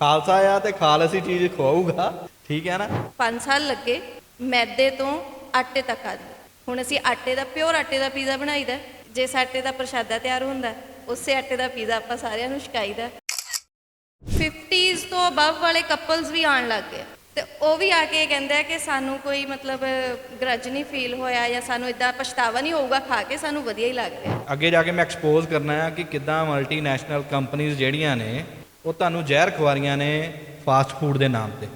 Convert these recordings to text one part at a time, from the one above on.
ਖਾਲਸਾ ਆ ਤੇ ਖਾਲਸੀ ਚੀਜ਼ ਖਵਾਊਗਾ। ਠੀਕ ਹੈ ਨਾ? 5 ਸਾਲ ਲੱਗੇ ਮੈਦੇ ਤੋਂ ਆਟੇ ਤੱਕ ਆ ਗਏ। ਹੁਣ ਅਸੀਂ ਆਟੇ ਦਾ ਪਿਓਰ ਆਟੇ ਦਾ ਪੀਜ਼ਾ ਬਣਾਈਦਾ ਜੇ ਆਟੇ ਦਾ ਪ੍ਰਸ਼ਾਦਾ ਤਿਆਰ ਹੁੰਦਾ ਉਸੇ ਆਟੇ ਦਾ ਪੀਜ਼ਾ ਆਪਾਂ ਸਾਰਿਆਂ ਨੂੰ ਛਕਾਈਦਾ 50s ਤੋਂ ਅਬਵ ਵਾਲੇ ਕਪਲਸ ਵੀ ਆਉਣ ਲੱਗ ਗਏ। ਤੇ ਉਹ ਵੀ ਆ ਕੇ ਕਹਿੰਦੇ ਆ ਕਿ ਸਾਨੂੰ ਕੋਈ ਮਤਲਬ ਗਰਜ ਨਹੀਂ ਫੀਲ ਹੋਇਆ ਜਾਂ ਸਾਨੂੰ ਇਦਾਂ ਪਛਤਾਵਾ ਨਹੀਂ ਹੋਊਗਾ ਖਾ ਕੇ ਸਾਨੂੰ ਵਧੀਆ ਹੀ ਲੱਗ ਰਿਹਾ ਅੱਗੇ ਜਾ ਕੇ ਮੈਂ ਐਕਸਪੋਜ਼ ਕਰਨਾ ਹੈ ਕਿ ਕਿੱਦਾਂ ਮਲਟੀਨੈਸ਼ਨਲ ਕੰਪਨੀਆਂ ਜਿਹੜੀਆਂ ਨੇ ਉਹ ਤੁਹਾਨੂੰ ਜ਼ਹਿਰ ਖਵਾਰੀਆਂ ਨੇ ਫਾਸਟ ਫੂਡ ਦੇ ਨਾਮ ਤੇ।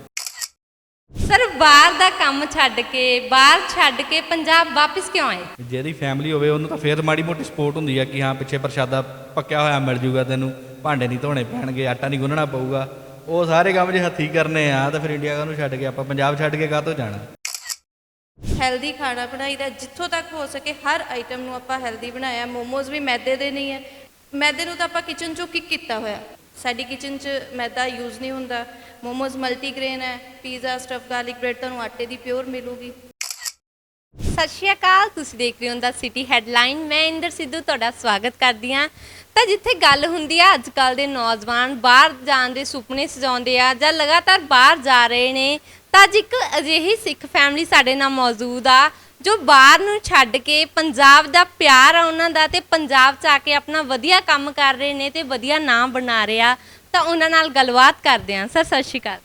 ਸਰ ਬਾਹਰ ਦਾ ਕੰਮ ਛੱਡ ਕੇ ਬਾਹਰ ਛੱਡ ਕੇ ਪੰਜਾਬ ਵਾਪਸ ਕਿਉਂ ਆਏ? ਜਿਹਦੀ ਫੈਮਿਲੀ ਹੋਵੇ ਉਹਨੂੰ ਤਾਂ ਫੇਰ ਮਾੜੀ ਮੋਟੀ ਸਪੋਰਟ ਹੁੰਦੀ ਹੈ ਕਿ ਹਾਂ ਪਿੱਛੇ ਪ੍ਰਸ਼ਾਦਾ ਪੱਕਿਆ ਹੋਇਆ ਮਿਲ ਜੂਗਾ ਤੈਨੂੰ ਭਾਂਡੇ ਨਹੀਂ ਧੋਣੇ ਪੈਣਗੇ ਆਟਾ ਨਹੀਂ ਗੁੰਨਣਾ ਪਊਗਾ। ਉਹ ਸਾਰੇ ਕੰਮ ਜੇ ਹੱਥੀ ਕਰਨੇ ਆ ਤਾਂ ਫਿਰ ਇੰਡੀਆ ਨੂੰ ਛੱਡ ਕੇ ਆਪਾਂ ਪੰਜਾਬ ਛੱਡ ਕੇ ਕਾਹਤੋਂ ਜਾਣਾ? ਹੈਲਦੀ ਖਾਣਾ ਬਣਾਈਦਾ ਜਿੱਥੋਂ ਤੱਕ ਹੋ ਸਕੇ ਹਰ ਆਈਟਮ ਨੂੰ ਆਪਾਂ ਹੈਲਦੀ ਬਣਾਇਆ। ਮੋਮੋਜ਼ ਵੀ ਮੈਦੇ ਦੇ ਨਹੀਂ ਹੈ ਮੈਦੇ ਨੂੰ ਤਾਂ ਆਪਾਂ ਕਿਚਨ ਚੋਂ ਕਿਕ ਕੀਤਾ ਹੋਇਆ? ਸਾਡੀ ਕਿਚਨ 'ਚ ਮੈਦਾ ਯੂਜ਼ ਨਹੀਂ ਹੁੰਦਾ। ਮੋਮੋਜ਼ ਮਲਟੀਗ੍ਰੇਨ ਹੈ ਪੀਜ਼ਾ ਸਟਫ ਗਾਰਲਿਕ ਬ੍ਰੈਡ ਤੁਹਾਨੂੰ ਆਟੇ ਦੀ ਪਿਓਰ ਮਿਲੂਗੀ। ਸਤਿ ਸ਼੍ਰੀ ਅਕਾਲ, ਤੁਸੀਂ ਦੇਖ ਰਹੇ ਹੋ ਦਾ ਸਿਟੀ ਹੈਡਲਾਈਨ ਮੈਂ ਇੰਦਰ ਸਿੱਧੂ, ਤੁਹਾਡਾ ਸਵਾਗਤ ਕਰਦੀ ਹਾਂ। ਤਾਂ ਜਿੱਥੇ ਗੱਲ ਹੁੰਦੀ ਆ ਅੱਜ ਕੱਲ ਦੇ ਨੌਜਵਾਨ ਬਾਹਰ ਜਾਣ ਦੇ ਸੁਪਨੇ ਸਜਾਉਂਦੇ ਆ ਜਾਂ ਲਗਾਤਾਰ ਬਾਹਰ ਜਾ ਰਹੇ ਨੇ, ਤਾਂ ਅੱਜ ਇੱਕ ਅਜਿਹੀ ਸਿੱਖ ਫੈਮਿਲੀ ਸਾਡੇ ਨਾਲ ਮੌਜੂਦ ਆ। ਜੋ ਬਾਹਰ ਨੂੰ ਛੱਡ ਕੇ ਪੰਜਾਬ ਦਾ ਪਿਆਰ ਆ ਉਹਨਾਂ ਦਾ ਤੇ ਪੰਜਾਬ 'ਚ ਆ ਕੇ ਆਪਣਾ ਵਧੀਆ ਕੰਮ ਕਰ ਰਹੇ ਨੇ ਤੇ ਵਧੀਆ ਨਾਮ ਬਣਾ ਰਹੇ ਤਾਂ ਉਹਨਾਂ ਨਾਲ ਗੱਲਬਾਤ ਕਰਦੇ ਆ ਸਰ ਸਤਿ ਸ਼੍ਰੀ ਅਕਾਲ।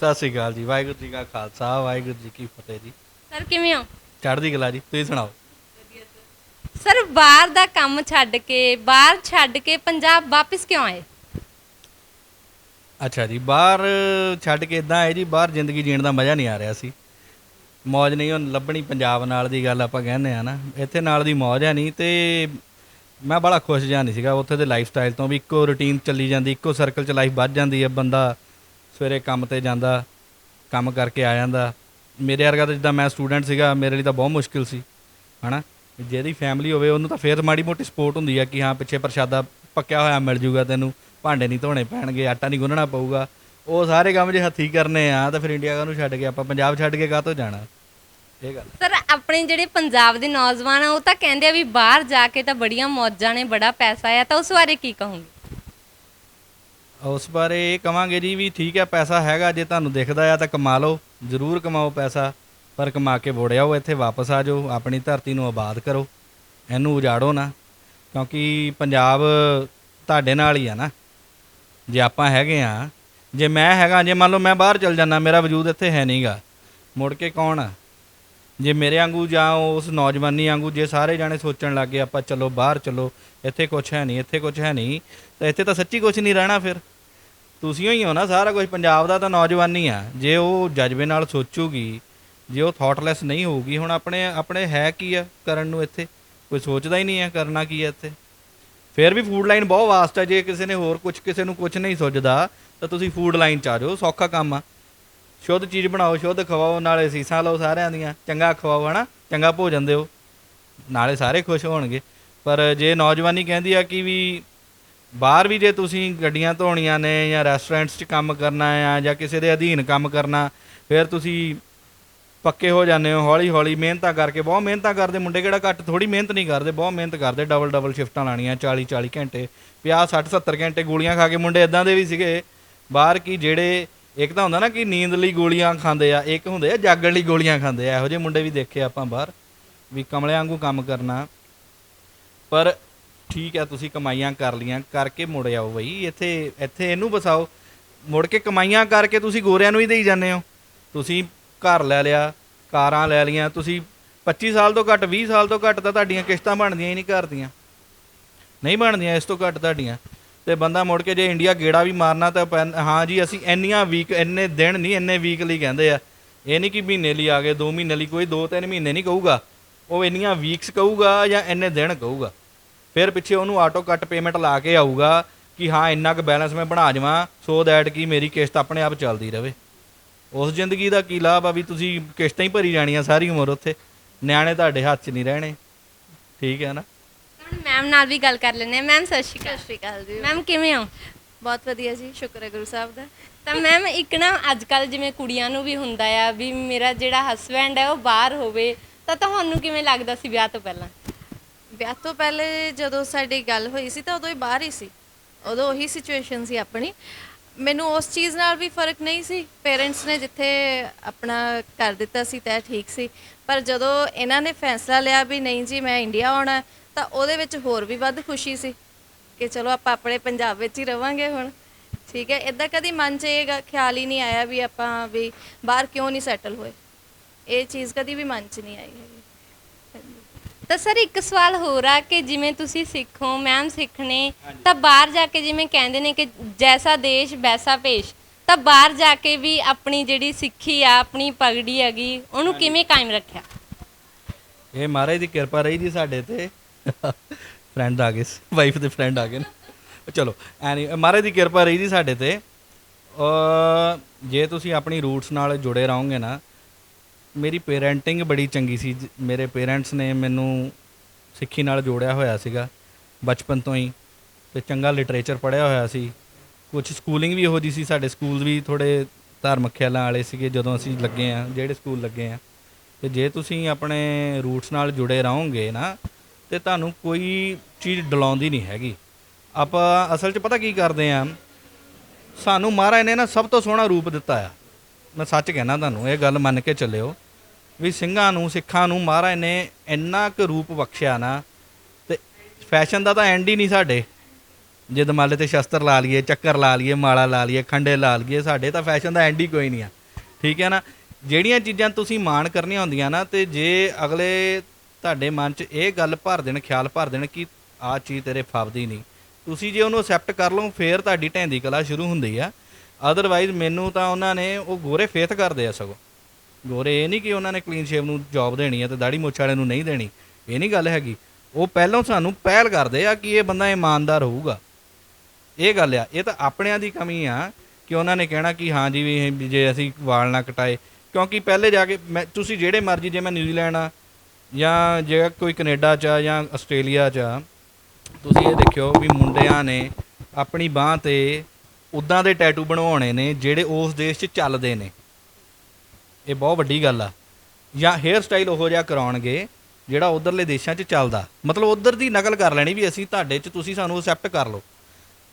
ਸਤਿ ਸ੍ਰੀ ਅਕਾਲ ਜੀ। ਵਾਹਿਗੁਰੂ ਜੀ ਕਾ ਖਾਲਸਾ ਵਾਹਿਗੁਰੂ ਜੀ ਕੀ ਫਤਿਹ ਜੀ। ਸਰ ਕਿਵੇਂ ਹੋ? ਚੜ੍ਹਦੀ ਕਲਾ ਜੀ। ਤੁਸੀਂ ਸੁਣਾਓ? ਸਰ ਬਾਹਰ ਦਾ ਕੰਮ ਛੱਡ ਕੇ ਬਾਹਰ ਛੱਡ ਕੇ ਪੰਜਾਬ ਵਾਪਸ ਕਿਉਂ ਆਏ? ਅੱਛਾ ਜੀ ਬਾਹਰ ਛੱਡ ਕੇ ਇਦਾਂ ਹੈ ਜੀ ਬਾਹਰ ਜ਼ਿੰਦਗੀ ਜੀਣ ਦਾ ਮਜ਼ਾ ਨਹੀਂ ਆ ਰਿਹਾ ਸੀ। ਮੌਜ ਨਹੀਂ, ਉਹ ਲੱਭਣੀ ਪੰਜਾਬ ਨਾਲ ਦੀ ਗੱਲ ਆਪਾਂ ਕਹਿੰਦੇ ਆ ਨਾ। ਇੱਥੇ ਨਾਲ ਦੀ ਮੌਜ ਹੈ ਨਹੀਂ ਤੇ ਮੈਂ ਬੜਾ ਖੁਸ਼ ਜਾਂ ਨਹੀਂ ਸੀਗਾ। ਉੱਥੇ ਦੇ ਲਾਈਫ ਸਟਾਈਲ ਤੋਂ ਵੀ ਇੱਕੋ ਰੁਟੀਨ ਚੱਲੀ ਜਾਂਦੀ, ਇੱਕੋ ਸਰਕਲ 'ਚ ਲਾਈਫ ਵੱਧ ਜਾਂਦੀ ਹੈ। ਬੰਦਾ ਸਵੇਰੇ ਕੰਮ ਤੇ ਜਾਂਦਾ, ਕੰਮ ਕਰਕੇ ਆ ਜਾਂਦਾ। ਮੇਰੇ ਵਰਗਾ ਤਾਂ ਜਿੱਦਾਂ ਮੈਂ ਸਟੂਡੈਂਟ ਸੀਗਾ, ਮੇਰੇ ਲਈ ਤਾਂ ਬਹੁਤ ਮੁਸ਼ਕਿਲ ਸੀ, ਹਨਾ? ਜਿਹਦੀ ਫੈਮਿਲੀ ਹੋਵੇ, ਉਹਨੂੰ ਤਾਂ ਫੇਰ ਮਾੜੀ ਮੋਟੀ ਸਪੋਰਟ ਹੁੰਦੀ ਹੈ ਕਿ ਹਾਂ, ਪਿੱਛੇ ਪ੍ਰਸ਼ਾਦਾ ਪੱਕਿਆ ਹੋਇਆ ਮਿਲ ਜੂਗਾ ਤੈਨੂੰ, ਭਾਂਡੇ ਨਹੀਂ ਧੋਣੇ ਪੈਣਗੇ, ਆਟਾ ਨਹੀਂ ਗੁੰਨਣਾ ਪਊਗਾ। ਉਹ ਸਾਰੇ ਕੰਮ ਜੇ ਹੱਥੀ ਕਰਨੇ ਆ ਤਾਂ ਫਿਰ ਇੰਡੀਆ ਨੂੰ ਛੱਡ ਕੇ ਆਪਾਂ ਪੰਜਾਬ ਛੱਡ ਕੇ ਕਾਹਤੋਂ ਜਾਣਾ? ਇਹ ਗੱਲ। ਸਰ ਆਪਣੇ ਜਿਹੜੇ ਪੰਜਾਬ ਦੇ ਨੌਜਵਾਨ ਆ ਉਹ ਤਾਂ ਕਹਿੰਦੇ ਆ ਵੀ ਬਾਹਰ ਜਾ ਕੇ ਤਾਂ ਬੜੀਆਂ ਮੌਜਾਂ ਨੇ ਬੜਾ ਪੈਸਾ ਆ ਤਾਂ ਉਸ ਬਾਰੇ ਕੀ ਕਹੋਗੇ? ਉਸ ਬਾਰੇ ਇਹ ਕਵਾਂਗੇ ਜੀ ਵੀ ਠੀਕ ਹੈ ਪੈਸਾ ਹੈਗਾ ਜੇ ਤੁਹਾਨੂੰ ਦਿਖਦਾ ਆ ਤਾਂ ਕਮਾ ਲਓ ਜ਼ਰੂਰ ਕਮਾਓ ਪੈਸਾ ਪਰ ਕਮਾ ਕੇ ਵੜਿਆਓ ਇੱਥੇ ਵਾਪਸ ਆ ਜਾਓ ਆਪਣੀ ਧਰਤੀ ਨੂੰ ਆਬਾਦ ਕਰੋ ਇਹਨੂੰ ਉਜਾੜੋ ਨਾ ਕਿਉਂਕਿ ਪੰਜਾਬ ਤੁਹਾਡੇ ਨਾਲ ਹੀ ਆ ਨਾ ਜੇ ਆਪਾਂ ਹੈਗੇ ਆ ਜੇ ਮੈਂ ਹੈਗਾ, ਜੇ ਮੰਨ ਲਓ ਮੈਂ ਬਾਹਰ ਚਲ ਜਾਂਦਾ, ਮੇਰਾ ਵਜੂਦ ਇੱਥੇ ਹੈ ਨਹੀਂਗਾ। ਮੁੜ ਕੇ ਕੌਣ ਆ? ਜੇ ਮੇਰੇ ਵਾਂਗੂ ਜਾਂ ਉਸ ਨੌਜਵਾਨੀ ਵਾਂਗੂ ਜੇ ਸਾਰੇ ਜਾਣੇ ਸੋਚਣ ਲੱਗੇ ਆਪਾਂ ਚਲੋ ਬਾਹਰ ਚਲੋ, ਇੱਥੇ ਕੁਝ ਹੈ ਨਹੀਂ, ਇੱਥੇ ਕੁਝ ਹੈ ਨਹੀਂ, ਤਾਂ ਇੱਥੇ ਤਾਂ ਸੱਚੀ ਕੁਝ ਨਹੀਂ ਰਹਿਣਾ ਫਿਰ। ਤੁਸੀਂ ਹੀ ਹੋ ਨਾ ਸਾਰਾ ਕੁਝ ਪੰਜਾਬ ਦਾ ਤਾਂ ਨੌਜਵਾਨੀ ਆ। ਜੇ ਉਹ ਜਜ਼ਬੇ ਨਾਲ ਸੋਚੂਗੀ, ਜੇ ਉਹ ਥਾਟਲੈਸ ਨਹੀਂ ਹੋਊਗੀ, ਹੁਣ ਆਪਣੇ ਆਪਣੇ ਹੈ ਕੀ ਆ ਕਰਨ ਨੂੰ ਇੱਥੇ? ਕੋਈ ਸੋਚਦਾ ਹੀ ਨਹੀਂ ਹੈ ਕਰਨਾ ਕੀ ਹੈ ਇੱਥੇ। ਫਿਰ ਵੀ ਫੂਡ ਲਾਈਨ ਬਹੁਤ ਵਾਸਟ ਆ, ਜੇ ਕਿਸੇ ਨੇ ਹੋਰ ਕੁਝ ਕਿਸੇ ਨੂੰ ਕੁਝ ਨਹੀਂ ਸੋਚਦਾ ਤਾਂ ਤੁਸੀਂ ਫੂਡ ਲਾਈਨ ਚ ਆ ਜਾਓ, ਸੌਖਾ ਕੰਮ ਆ। ਸ਼ੁੱਧ ਚੀਜ਼ ਬਣਾਓ, ਸ਼ੁੱਧ ਖਵਾਓ, ਨਾਲੇ ਸੀਸਾਂ ਲਓ ਸਾਰਿਆਂ ਦੀਆਂ, ਚੰਗਾ ਖਵਾਓ, ਹਨਾ? ਚੰਗਾ ਭੋਜਨ ਦਿਓ। ਨਾਲੇ ਸਾਰੇ ਖੁਸ਼ ਹੋਣਗੇ। ਪਰ ਜੇ ਨੌਜਵਾਨੀ ਕਹਿੰਦੀ ਆ ਕਿ ਵੀ ਬਾਹਰ ਵੀ ਜੇ ਤੁਸੀਂ ਗੱਡੀਆਂ ਧੋਣੀਆਂ ਨੇ ਜਾਂ ਰੈਸਟੋਰੈਂਟਸ 'ਚ ਕੰਮ ਕਰਨਾ ਆ ਜਾਂ ਕਿਸੇ ਦੇ ਅਧੀਨ ਕੰਮ ਕਰਨਾ, ਫਿਰ ਤੁਸੀਂ ਪੱਕੇ ਹੋ ਜਾਂਦੇ ਹੋ ਹੌਲੀ ਹੌਲੀ ਮਿਹਨਤਾਂ ਕਰਕੇ। ਬਹੁਤ ਮਿਹਨਤਾਂ ਕਰਦੇ ਮੁੰਡੇ, ਕਿਹੜਾ ਘੱਟ ਥੋੜੀ ਮਿਹਨਤ ਨਹੀਂ ਕਰਦੇ, ਬਹੁਤ ਮਿਹਨਤ ਕਰਦੇ ਡਬਲ ਡਬਲ ਸ਼ਿਫਟਾਂ ਲਾਣੀਆਂ 40 40 ਘੰਟੇ 50 60 70 ਘੰਟੇ ਗੋਲੀਆਂ ਖਾ ਕੇ ਮੁੰਡੇ ਇਦਾਂ ਦੇ ਵੀ ਸੀਗੇ। ਬਾਹਰ ਕੀ ਜਿਹੜੇ, ਇੱਕ ਤਾਂ ਹੁੰਦਾ ਨਾ ਕਿ ਨੀਂਦ ਲਈ ਗੋਲੀਆਂ ਖਾਂਦੇ ਆ, ਇੱਕ ਹੁੰਦੇ ਆ ਜਾਗਣ ਲਈ ਗੋਲੀਆਂ ਖਾਂਦੇ ਆ। ਇਹੋ ਜਿਹੇ ਮੁੰਡੇ ਵੀ ਦੇਖੇ ਆਪਾਂ ਬਾਹਰ, ਵੀ ਕਮਲਿਆਂ ਵਾਂਗੂ ਕੰਮ ਕਰਨਾ। ਪਰ ਠੀਕ ਆ, ਤੁਸੀਂ ਕਮਾਈਆਂ ਕਰ ਲੀਆਂ, ਕਰਕੇ ਮੁੜ ਆਓ ਬਈ। ਇੱਥੇ ਇੱਥੇ ਇਹਨੂੰ ਬਸਾਓ। ਮੁੜ ਕੇ ਕਮਾਈਆਂ ਕਰਕੇ ਤੁਸੀਂ ਗੋਰਿਆਂ ਨੂੰ ਹੀ ਦੇਈ ਜਾਂਦੇ ਹੋ। ਤੁਸੀਂ ਘਰ ਲੈ ਲਿਆ, ਕਾਰਾਂ ਲੈ ਲੀਆਂ, ਤੁਸੀਂ 25 ਸਾਲ ਤੋਂ ਘੱਟ 20 ਸਾਲ ਤੋਂ ਘੱਟ ਤਾਂ ਤੁਹਾਡੀਆਂ ਕਿਸ਼ਤਾਂ ਬਣਦੀਆਂ ਹੀ ਨਹੀਂ ਘਰ ਦੀਆਂ। ਨਹੀਂ ਬਣਦੀਆਂ, ਇਸ ਤੋਂ ਘੱਟ ਤੁਹਾਡੀਆਂ। ਤੇ ਬੰਦਾ ਮੁੜ ਕੇ ਜੇ ਇੰਡੀਆ ਗੇੜਾ ਵੀ ਮਾਰਨਾ ਤਾਂ ਪੈਨ- ਹਾਂ ਜੀ, ਅਸੀਂ ਇੰਨੀਆਂ ਵੀਕ ਇੰਨੇ ਦਿਨ ਨਹੀਂ, ਇੰਨੇ ਵੀਕ ਲਈ ਕਹਿੰਦੇ ਆ। ਇਹ ਨਹੀਂ ਕਿ ਮਹੀਨੇ ਲਈ ਆ ਗਏ 2 ਮਹੀਨੇ ਲਈ, ਕੋਈ 2-3 ਮਹੀਨੇ ਨਹੀਂ ਕਹੂਗਾ। ਉਹ ਇੰਨੀਆਂ ਵੀਕਸ ਕਹੂਗਾ ਜਾਂ ਇੰਨੇ ਦਿਨ ਕਹੂਗਾ। ਫਿਰ ਪਿੱਛੇ ਉਹਨੂੰ ਆਟੋ ਕੱਟ ਪੇਮੈਂਟ ਲਾ ਕੇ ਆਊਗਾ ਕਿ ਹਾਂ, ਇੰਨਾ ਕੁ ਬੈਲੈਂਸ ਮੈਂ ਬਣਾ ਜਾਵਾਂ ਸੋ ਦੈਟ ਕਿ ਮੇਰੀ ਕਿਸ਼ਤ ਆਪਣੇ ਆਪ ਚੱਲਦੀ ਰਹੇ ਉਸ ਜ਼ਿੰਦਗੀ ਦਾ ਕੀ ਲਾਭ ਆ ਵੀ ਤੁਸੀਂ ਕਿਸ਼ਤਾਂ ਹੀ ਭਰੀ ਜਾਣੀਆਂ ਸਾਰੀ ਉਮਰ ਉੱਥੇ। ਨਿਆਣੇ ਤੁਹਾਡੇ ਹੱਥ 'ਚ ਨਹੀਂ ਰਹਿਣੇ। ਠੀਕ ਹੈ ਨਾ? ਹੁਣ ਮੈਮ ਨਾਲ ਵੀ ਗੱਲ ਕਰ ਲੈਂਦੇ ਆ ਮੈਮ ਸਤਿ ਸ਼੍ਰੀ ਸਤਿ ਅਕਾਲ ਸ਼੍ਰੀ ਅਕਾਲ ਜੀ। ਮੈਮ ਕਿਵੇਂ ਹੋ? ਬਹੁਤ ਵਧੀਆ ਜੀ ਸ਼ੁਕਰ ਹੈ ਗੁਰੂ ਸਾਹਿਬ ਦਾ। ਤਾਂ ਮੈਮ ਇੱਕ ਨਾ ਅੱਜ ਕੱਲ ਜਿਵੇਂ ਕੁੜੀਆਂ ਨੂੰ ਵੀ ਹੁੰਦਾ ਆ ਵੀ ਮੇਰਾ ਜਿਹੜਾ ਹਸਬੈਂਡ ਹੈ ਉਹ ਬਾਹਰ ਹੋਵੇ ਤਾਂ ਤੁਹਾਨੂੰ ਕਿਵੇਂ ਲੱਗਦਾ ਸੀ ਵਿਆਹ ਤੋਂ ਪਹਿਲਾਂ? ਵਿਆਹ ਤੋਂ ਪਹਿਲੇ ਜਦੋਂ ਸਾਡੀ ਗੱਲ ਹੋਈ ਸੀ ਤਾਂ ਉਦੋਂ ਹੀ ਬਾਹਰ ਹੀ ਸੀ। ਉਦੋਂ ਉਹੀ ਸਿਚੁਏਸ਼ਨ ਸੀ ਆਪਣੀ। ਮੈਨੂੰ ਉਸ ਚੀਜ਼ ਨਾਲ ਵੀ ਫ਼ਰਕ ਨਹੀਂ ਸੀ। ਪੇਰੈਂਟਸ ਨੇ ਜਿੱਥੇ ਆਪਣਾ ਕਰ ਦਿੱਤਾ ਸੀ ਤਾਂ ਠੀਕ ਸੀ। ਪਰ ਜਦੋਂ ਇਹਨਾਂ ਨੇ ਫੈਸਲਾ ਲਿਆ ਵੀ ਨਹੀਂ ਜੀ ਮੈਂ ਇੰਡੀਆ ਆਉਣਾ ਹੈ, ਤਾਂ ਉਹਦੇ ਵਿੱਚ ਹੋਰ ਵੀ ਵੱਧ ਖੁਸ਼ੀ ਸੀ ਕਿ ਚਲੋ ਆਪਾਂ ਆਪਣੇ ਪੰਜਾਬ ਵਿੱਚ ਹੀ ਰਵਾਂਗੇ ਹੁਣ। ਠੀਕ ਹੈ ਇਦਾਂ ਕਦੀ ਮਨ 'ਚ ਇਹ ਖਿਆਲ ਹੀ ਨਹੀਂ ਆਇਆ ਵੀ ਆਪਾਂ ਵੀ ਬਾਹਰ ਕਿਉਂ ਨਹੀਂ ਸੈਟਲ ਹੋਏ। ਇਹ ਚੀਜ਼ ਕਦੀ ਵੀ ਮਨ 'ਚ ਨਹੀਂ ਆਈ ਹੈਗੀ। ਤਾਂ ਸਰ ਇੱਕ ਸਵਾਲ ਹੋਰ ਆ ਕਿ ਜਿਵੇਂ ਤੁਸੀਂ ਸਿੱਖ ਮੈਮ ਸਿੱਖ ਨੇ ਤਾਂ ਬਾਹਰ ਜਾ ਕੇ ਜਿਵੇਂ ਕਹਿੰਦੇ ਨੇ ਕਿ ਜੈਸਾ ਦੇਸ਼ ਵੈਸਾ ਭੇਸ਼ ਤਾਂ ਬਾਹਰ ਜਾ ਕੇ ਵੀ ਆਪਣੀ ਜਿਹੜੀ ਸਿੱਖੀ ਆ ਆਪਣੀ ਪਗੜੀ ਹੈਗੀ ਉਹਨੂੰ ਕਿਵੇਂ ਕਾਇਮ ਰੱਖਿਆ? ਇਹ ਮਹਾਰਾਜ ਦੀ ਕਿਰਪਾ ਰਹੀ ਜੀ ਸਾਡੇ ਤੇ। ਫਰੈਂਡ ਆ ਗਏ ਵਾਈਫ ਦੇ ਫਰੈਂਡ ਆ ਗਏ ਨੇ। ਚਲੋ, ਐਨੀ, ਮਹਾਰਾਜ ਦੀ ਕਿਰਪਾ ਰਹੀ ਜੀ ਸਾਡੇ ਤੇ। ਜੇ ਤੁਸੀਂ ਆਪਣੀ ਰੂਟਸ ਨਾਲ ਜੁੜੇ ਰਹੋਗੇ ਨਾ, ਮੇਰੀ ਪੇਰੈਂਟਿੰਗ ਬੜੀ ਚੰਗੀ ਸੀ। ਮੇਰੇ ਪੇਰੈਂਟਸ ਨੇ ਮੈਨੂੰ ਸਿੱਖੀ ਨਾਲ ਜੋੜਿਆ ਹੋਇਆ ਸੀਗਾ, ਬਚਪਨ ਤੋਂ ਹੀ। ਤੇ ਚੰਗਾ ਲਿਟਰੇਚਰ ਪੜ੍ਹਿਆ ਹੋਇਆ ਸੀ। ਕੁਝ ਸਕੂਲਿੰਗ ਵੀ ਇਹੋ ਜਿਹੀ ਸੀ। ਸਾਡੇ ਸਕੂਲ ਵੀ ਥੋੜੇ ਧਾਰਮਿਕ ਖਿਆਲਾਂ ਵਾਲੇ ਸੀਗੇ ਜਦੋਂ ਅਸੀਂ ਲੱਗੇ ਆ ਜਿਹੜੇ ਸਕੂਲ ਲੱਗੇ ਆ ਤੇ ਜੇ ਤੁਸੀਂ ਆਪਣੇ ਰੂਟਸ ਨਾਲ ਜੁੜੇ ਰਹੋਗੇ ਨਾ ਤੇ ਤੁਹਾਨੂੰ ਕੋਈ ਚੀਜ਼ ਡਲਾਉਂਦੀ ਨਹੀਂ ਹੈਗੀ। ਆਪਾਂ ਅਸਲ 'ਚ ਪਤਾ ਕੀ ਕਰਦੇ ਆ? ਸਾਨੂੰ ਮਹਾਰਾਜ ਨੇ ਨਾ ਸਭ ਤੋਂ ਸੋਹਣਾ ਰੂਪ ਦਿੱਤਾ ਆ। ਮੈਂ ਸੱਚ ਕਹਿਣਾ ਤੁਹਾਨੂੰ, ਇਹ ਗੱਲ ਮੰਨ ਕੇ ਚੱਲਿਓ ਵੀ ਸਿੰਘਾਂ ਨੂੰ, ਸਿੱਖਾਂ ਨੂੰ ਮਹਾਰਾਜ ਨੇ ਇੰਨਾ ਕੁ ਰੂਪ ਬਖਸ਼ਿਆ ਨਾ ਤੇ ਫੈਸ਼ਨ ਦਾ ਤਾਂ ਐਂਡ ਹੀ ਨਹੀਂ ਸਾਡੇ। ਜੇ ਦਮਾਲੇ ਤੇ ਸ਼ਸਤਰ ਲਾ ਲਈਏ, ਚੱਕਰ ਲਾ ਲਈਏ, ਮਾਲਾ ਲਾ ਲਈਏ, ਖੰਡੇ ਲਾ ਲਈਏ, ਸਾਡੇ ਤਾਂ ਫੈਸ਼ਨ ਦਾ ਐਂਡ ਹੀ ਕੋਈ ਨਹੀਂ ਆ। ਠੀਕ ਹੈ ਨਾ? ਜਿਹੜੀਆਂ ਚੀਜ਼ਾਂ ਤੁਸੀਂ ਮਾਣ ਕਰਨੀਆਂ ਹੁੰਦੀਆਂ ਨਾ ਤੇ ਜੇ ਅਗਲੇ ਤੁਹਾਡੇ ਮਨ 'ਚ ਇਹ ਗੱਲ ਭਰ ਦੇਣ, ਖਿਆਲ ਭਰ ਦੇਣ ਕਿ ਆਹ ਚੀਜ਼ ਤੇਰੇ ਫੱਬਦੀ ਨਹੀਂ। ਤੁਸੀਂ ਜੇ ਉਹਨੂੰ ਅਸੈਪਟ ਕਰ ਲਓ, ਫੇਰ ਤੁਹਾਡੀ ਢੈਂਦੀ ਕਲਾ ਸ਼ੁਰੂ ਹੁੰਦੀ ਆ। ਅਦਰਵਾਈਜ਼ ਮੈਨੂੰ ਤਾਂ ਉਹਨਾਂ ਨੇ ਉਹ ਗੋਰੇ ਫੇਥ ਕਰਦੇ ਆ ਸਗੋਂ। ਗੋਰੇ ਇਹ ਨਹੀਂ ਕਿ ਉਹਨਾਂ ਨੇ ਕਲੀਨ ਸ਼ੇਵ ਨੂੰ ਜੌਬ ਦੇਣੀ ਆ ਤੇ ਦਾੜੀ ਮੁੱਛ ਵਾਲੇ ਨੂੰ ਨਹੀਂ ਦੇਣੀ। ਇਹ ਨਹੀਂ ਗੱਲ ਹੈਗੀ। ਉਹ ਪਹਿਲਾਂ ਸਾਨੂੰ ਪਹਿਲ ਕਰਦੇ ਆ ਕਿ ਇਹ ਬੰਦਾ ਇਮਾਨਦਾਰ ਹੋਊਗਾ। ਇਹ ਗੱਲ ਆ। ਇਹ ਤਾਂ ਆਪਣਿਆਂ ਦੀ ਕਮੀ ਆ ਕਿ ਉਹਨਾਂ ਨੇ ਕਹਿਣਾ ਕਿ ਹਾਂ ਜੀ ਵੀ ਵੀ ਜੇ ਅਸੀਂ ਵਾਲ ਨਾ ਕਟਾਏ। ਕਿਉਂਕਿ ਪਹਿਲੇ ਜਾ ਕੇ ਮੈਂ ਤੁਸੀਂ ਜਿਹੜੇ ਮਰਜ਼ੀ, ਜੇ ਮੈਂ ਨਿਊਜ਼ੀਲੈਂਡ ਆ ਜਾਂ ਜੇ ਕੋਈ ਕੈਨੇਡਾ ਚ ਆ ਜਾਂ ਆਸਟ੍ਰੇਲੀਆ ਚ ਆ, ਤੁਸੀਂ ਇਹ ਦੇਖਿਓ ਵੀ ਮੁੰਡਿਆਂ ਨੇ ਆਪਣੀ ਬਾਹ ਤੇ ਉਦਾਂ ਦੇ ਟੈਟੂ ਬਣਵਾਉਣੇ ਨੇ ਜਿਹੜੇ ਉਸ ਦੇਸ਼ 'ਚ ਚੱਲਦੇ ਨੇ। ਇਹ ਬਹੁਤ ਵੱਡੀ ਗੱਲ ਆ। ਜਾਂ ਹੇਅਰ ਸਟਾਈਲ ਉਹੋ ਜਿਹਾ ਕਰਾਉਣਗੇ ਜਿਹੜਾ ਉਧਰਲੇ ਦੇਸ਼ਾਂ 'ਚ ਚੱਲਦਾ। ਮਤਲਬ ਉਧਰ ਦੀ ਨਕਲ ਕਰ ਲੈਣੀ ਵੀ ਅਸੀਂ ਤੁਹਾਡੇ 'ਚ ਤੁਸੀਂ ਸਾਨੂੰ ਅਸੈਪਟ ਕਰ ਲਓ।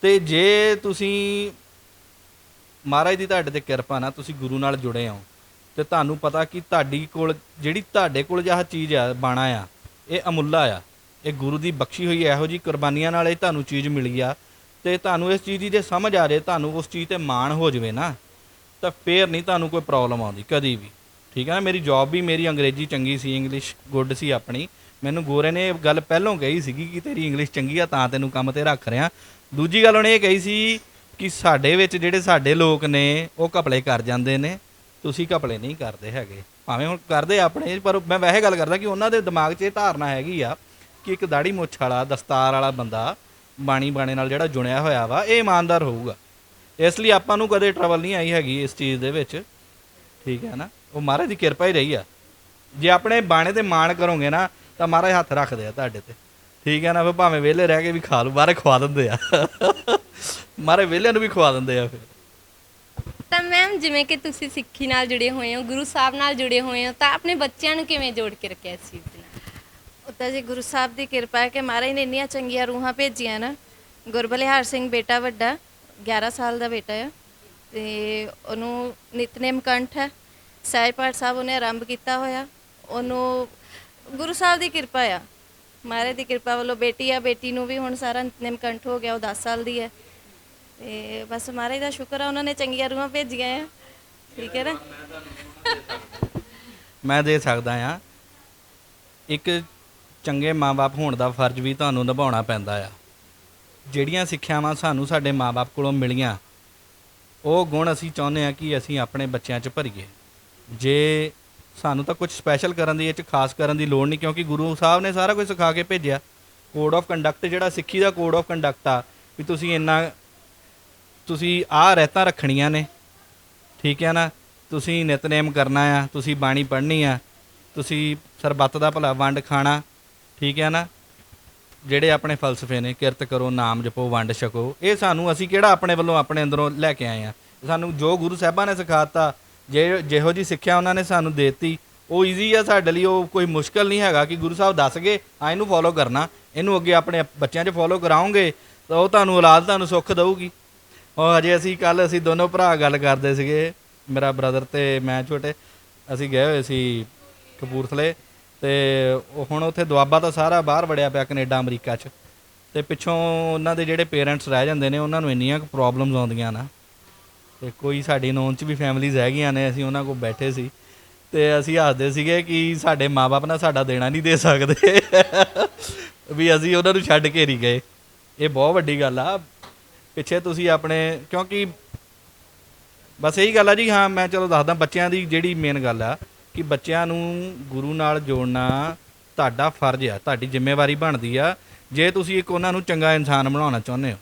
ਤੇ ਜੇ ਤੁਸੀਂ ਮਹਾਰਾਜ ਦੀ ਤੁਹਾਡੇ ਤੇ ਕਿਰਪਾ ਨਾਲ ਤੁਸੀਂ ਗੁਰੂ ਨਾਲ ਜੁੜੇ ਹੋ ਤੇ ਤੁਹਾਨੂੰ ਪਤਾ ਕਿ ਤੁਹਾਡੀ ਕੋਲ, ਜਿਹੜੀ ਤੁਹਾਡੇ ਕੋਲ ਜਿਹਾ ਚੀਜ਼ ਆ, ਬਾਣਾ ਆ, ਇਹ ਅਮੁੱਲਾ ਆ। ਇਹ ਗੁਰੂ ਦੀ ਬਖਸ਼ੀ ਹੋਈ ਇਹੋ ਜੀ ਕੁਰਬਾਨੀਆਂ ਨਾਲ ਇਹ ਤੁਹਾਨੂੰ ਚੀਜ਼ ਮਿਲੀ ਆ। ਤੇ ਤੁਹਾਨੂੰ ਇਸ ਚੀਜ਼ ਦੀ ਜੇ ਸਮਝ ਆ ਜੇ, ਤੁਹਾਨੂੰ ਉਸ ਚੀਜ਼ ਤੇ ਮਾਣ ਹੋ ਜਵੇ ਨਾ, ਤਾਂ ਫੇਰ ਨਹੀਂ ਤੁਹਾਨੂੰ ਕੋਈ ਪ੍ਰੋਬਲਮ ਆਉਂਦੀ, ਕਦੀ ਵੀ। ਠੀਕ ਹੈ ਨਾ? ਮੇਰੀ ਜੌਬ ਵੀ ਮੇਰੀ ਅੰਗਰੇਜ਼ੀ ਚੰਗੀ ਸੀ ਇੰਗਲਿਸ਼ ਗੁੱਡ ਸੀ ਆਪਣੀ। ਮੈਨੂੰ ਗੋਰੇ ਨੇ ਇਹ ਗੱਲ ਪਹਿਲਾਂ ਕਹੀ ਸੀਗੀ ਕਿ ਤੇਰੀ ਇੰਗਲਿਸ਼ ਚੰਗੀ ਆ, ਤਾਂ ਤੈਨੂੰ ਕੰਮ ਤੇ ਰੱਖ ਰਿਆ ਦੂਜੀ ਗੱਲ ਉਹਨੇ ਇਹ ਕਹੀ ਸੀ ਕਿ ਸਾਡੇ ਵਿੱਚ ਜਿਹੜੇ ਸਾਡੇ ਲੋਕ ਨੇ, ਉਹ ਘਪਲੇ ਕਰ ਜਾਂਦੇ ਨੇ। ਤੁਸੀਂ ਘਪਲੇ ਨਹੀਂ ਕਰਦੇ ਹੈਗੇ। ਭਾਵੇਂ ਹੁਣ ਕਰਦੇ ਆਪਣੇ, ਪਰ ਮੈਂ ਵੈਸੇ ਗੱਲ ਕਰਦਾ ਕਿ ਉਹਨਾਂ ਦੇ ਦਿਮਾਗ 'ਚ ਇਹ ਧਾਰਨਾ ਹੈਗੀ ਆ ਕਿ ਇੱਕ ਦਾੜੀ ਮੁੱਛ ਵਾਲਾ, ਦਸਤਾਰ ਵਾਲਾ ਬੰਦਾ ਬਾਣੀ ਬਾਣੇ ਨਾਲ ਜਿਹੜਾ ਜੁੜਿਆ ਹੋਇਆ ਵਾ, ਇਹ ਇਮਾਨਦਾਰ ਹੋਊਗਾ। ਇਸ ਲਈ ਆਪਾਂ ਨੂੰ ਕਦੇ ਟਰਬਲ ਨਹੀਂ ਆਈ ਹੈਗੀ ਇਸ ਚੀਜ਼ ਦੇ ਵਿੱਚ। ਠੀਕ ਹੈ ਨਾ? ਉਹ ਮਹਾਰਾਜ ਦੀ ਕਿਰਪਾ ਹੀ ਰਹੀ ਆ। ਜੇ ਆਪਣੇ ਬਾਣੇ ਤੇ ਮਾਣ ਕਰੋਗੇ ਨਾ, ਤਾਂ ਮਹਾਰਾਜ ਹੱਥ ਰੱਖਦੇ ਆ ਤੁਹਾਡੇ ਤੇ। ਠੀਕ ਹੈ ਨਾ? ਫਿਰ ਭਾਵੇਂ ਵਿਹਲੇ ਰਹਿ ਕੇ ਵੀ ਖਾ ਲਓ, ਬਾਹਰ ਖਵਾ ਦਿੰਦੇ ਆ। ਮਾਰੇ ਵਿਹਲਿਆਂ ਨੂੰ ਵੀ ਖਵਾ ਦਿੰਦੇ ਆ ਫਿਰ। ਤਾਂ ਮੈਮ ਜਿਵੇਂ ਕਿ ਤੁਸੀਂ ਸਿੱਖੀ ਨਾਲ ਜੁੜੇ ਹੋਏ ਹੋ, ਗੁਰੂ ਸਾਹਿਬ ਨਾਲ ਜੁੜੇ ਹੋਏ ਹੋ, ਤਾਂ ਆਪਣੇ ਬੱਚਿਆਂ ਨੂੰ ਕਿਵੇਂ ਜੋੜ ਕੇ ਰੱਖਿਆ ਇਸ ਚੀਜ਼ ਦੇ ਨਾਲ? ਉੱਦਾਂ ਜੀ ਗੁਰੂ ਸਾਹਿਬ ਦੀ ਕਿਰਪਾ ਹੈ ਕਿ ਮਹਾਰਾਜ ਨੇ ਇੰਨੀਆਂ ਚੰਗੀਆਂ ਰੂਹਾਂ ਭੇਜੀਆਂ ਨਾ। ਗੁਰਬਲਿਹਾਰ ਸਿੰਘ ਬੇਟਾ ਵੱਡਾ 11 ਸਾਲ ਦਾ ਬੇਟਾ ਆ। ਤੇ ਉਹਨੂੰ ਨਿਤਨੇਮ ਕੰਠ ਹੈ। ਸਹਿਜ ਪਾਠ ਸਾਹਿਬ ਉਹਨੇ ਆਰੰਭ ਕੀਤਾ ਹੋਇਆ। ਉਹਨੂੰ ਗੁਰੂ ਸਾਹਿਬ ਦੀ ਕਿਰਪਾ ਆ। ਮਹਾਰਾਜ ਦੀ ਕਿਰਪਾ ਵੱਲੋਂ ਬੇਟੀ ਆ, ਬੇਟੀ ਨੂੰ ਵੀ ਹੁਣ ਸਾਰਾ ਨਿਤਨੇਮ ਕੰਠ ਹੋ ਗਿਆ, ਉਹ 10 ਸਾਲ ਦੀ ਹੈ। ਤੇ ਬਸ ਮਹਾਰਾਜ ਦਾ ਸ਼ੁਕਰ ਆ, ਉਹਨਾਂ ਨੇ ਚੰਗੀਆਂ ਰੂਹਾਂ ਭੇਜੀਆਂ ਆ। ਠੀਕ ਹੈ ਨਾ? ਮੈਂ ਦੇ ਸਕਦਾ ਆ। ਇੱਕ ਚੰਗੇ ਮਾਪੇ ਹੋਣ ਦਾ ਫਰਜ਼ ਵੀ ਤੁਹਾਨੂੰ ਨਿਭਾਉਣਾ ਪੈਂਦਾ ਆ। ਜਿਹੜੀਆਂ ਸਿੱਖਿਆਵਾਂ ਸਾਨੂੰ ਸਾਡੇ ਮਾਪੇ ਕੋਲੋਂ ਮਿਲੀਆਂ, ਉਹ ਗੁਣ ਅਸੀਂ ਚਾਹੁੰਦੇ ਆ ਕਿ ਅਸੀਂ ਆਪਣੇ ਬੱਚਿਆਂ 'ਚ ਭਰੀਏ। ਜੇ ਸਾਨੂੰ ਤਾਂ ਕੁਝ ਸਪੈਸ਼ਲ ਕਰਨ ਦੀ, ਇਹ 'ਚ ਖਾਸ ਕਰਨ ਦੀ ਲੋੜ ਨਹੀਂ, ਕਿਉਂਕਿ ਗੁਰੂ ਸਾਹਿਬ ਨੇ ਸਾਰਾ ਕੁਝ ਸਿਖਾ ਕੇ ਭੇਜਿਆ। ਕੋਡ ਆਫ ਕੰਡਕਟ ਜਿਹੜਾ ਸਿੱਖੀ ਦਾ ਕੋਡ ਆਫ ਕੰਡਕਟ ਆ, ਵੀ ਤੁਸੀਂ ਇੰਨਾ ਤੁਸੀਂ ਆਹ ਰਹਿਤਾਂ ਰੱਖਣੀਆਂ ਨੇ। ਠੀਕ ਹੈ ਨਾ? ਤੁਸੀਂ ਨਿਤਨੇਮ ਕਰਨਾ ਆ, ਤੁਸੀਂ ਬਾਣੀ ਪੜ੍ਹਨੀ ਆ, ਤੁਸੀਂ ਸਰਬੱਤ ਦਾ ਭਲਾ ਵੰਡ ਖਾਣਾ, ਠੀਕ ਹੈ ਨਾ? ਜਿਹੜੇ ਆਪਣੇ ਫਲਸਫੇ ਨੇ, ਕਿਰਤ ਕਰੋ, ਨਾਮ ਜਪੋ, ਵੰਡ ਛਕੋ, ਇਹ ਸਾਨੂੰ ਅਸੀਂ ਕਿਹੜਾ ਆਪਣੇ ਵੱਲੋਂ ਆਪਣੇ ਅੰਦਰੋਂ ਲੈ ਕੇ ਆਏ ਆ? ਸਾਨੂੰ ਜੋ ਗੁਰੂ ਸਾਹਿਬਾਂ ਨੇ ਸਿਖਾਤਾ, ਜੇ ਜਿਹੋ ਜੀ ਸਿੱਖਿਆ ਉਹਨਾਂ ਨੇ ਸਾਨੂੰ ਦਿੱਤੀ, ਉਹ ਈਜ਼ੀ ਆ ਸਾਡੇ ਲਈ, ਉਹ ਕੋਈ ਮੁਸ਼ਕਲ ਨਹੀਂ ਹੈਗਾ ਕਿ ਗੁਰੂ ਸਾਹਿਬ ਦੱਸ ਗਏ ਆ ਇਹਨੂੰ ਫੋਲੋ ਕਰਨਾ, ਇਹਨੂੰ ਅੱਗੇ ਆਪਣੇ ਬੱਚਿਆਂ 'ਚ ਫੋਲੋ ਕਰਾਉਂਗੇ ਤਾਂ ਉਹ ਤੁਹਾਨੂੰ ਔਲਾਦ ਤੁਹਾਨੂੰ ਸੁੱਖ ਦੇਊਗੀ। ਉਹ ਅਜੇ ਅਸੀਂ ਕੱਲ ਅਸੀਂ ਦੋਨੋਂ ਭਰਾ ਗੱਲ ਕਰਦੇ ਸੀਗੇ, ਮੇਰਾ ਬ੍ਰਦਰ ਤੇ ਮੈਂ ਛੋਟੇ, ਅਸੀਂ ਗਏ ਹੋਏ ਸੀ ਕਪੂਰਥਲੇ ਤੇ ਉਹ ਹੁਣ ਉੱਥੇ ਦੁਆਬਾ ਤਾਂ ਸਾਰਾ ਬਾਹਰ ਵੜਿਆ ਪਿਆ ਕੈਨੇਡਾ, ਅਮਰੀਕਾ 'ਚ। ਤੇ ਪਿੱਛੋਂ ਉਹਨਾਂ ਦੇ ਜਿਹੜੇ ਪੇਰੈਂਟਸ ਰਹਿ ਜਾਂਦੇ ਨੇ, ਉਹਨਾਂ ਨੂੰ ਇੰਨੀਆਂ ਕੁ ਪ੍ਰੋਬਲਮਸ ਆਉਂਦੀਆਂ ਨਾ। ਤੇ ਕੋਈ ਸਾਡੀ ਨੌਨ 'ਚ ਵੀ ਫੈਮਲੀਜ਼ ਹੈਗੀਆਂ ਨੇ, ਅਸੀਂ ਉਹਨਾਂ ਕੋਲ ਬੈਠੇ ਸੀ। ਤੇ ਅਸੀਂ ਹੱਸਦੇ ਸੀਗੇ ਕਿ ਸਾਡੇ ਮਾਪੇ ਨਾ ਸਾਡਾ ਦੇਣਾ ਨਹੀਂ ਦੇ ਸਕਦੇ। ਵੀ ਅਸੀਂ ਉਹਨਾਂ ਨੂੰ ਛੱਡ ਕੇ ਨਹੀਂ ਗਏ। ਇਹ ਬਹੁਤ ਵੱਡੀ ਗੱਲ ਆ ਪਿੱਛੇ ਤੁਸੀਂ ਆਪਣੇ, ਕਿਉਂਕਿ ਬਸ ਇਹੀ ਗੱਲ ਆ ਜੀ, ਹਾਂ, ਮੈਂ ਚਲੋ ਦੱਸਦਾ, ਬੱਚਿਆਂ ਦੀ ਜਿਹੜੀ ਮੇਨ ਗੱਲ ਆ, ਕਿ ਬੱਚਿਆਂ ਨੂੰ ਗੁਰੂ ਨਾਲ ਜੋੜਨਾ ਤੁਹਾਡਾ ਫਰਜ਼ ਆ, ਤੁਹਾਡੀ ਜ਼ਿੰਮੇਵਾਰੀ ਬਣਦੀ ਆ। ਜੇ ਤੁਸੀਂ ਇੱਕ ਉਹਨਾਂ ਨੂੰ ਚੰਗਾ ਇਨਸਾਨ ਬਣਾਉਣਾ ਚਾਹੁੰਦੇ ਹੋ,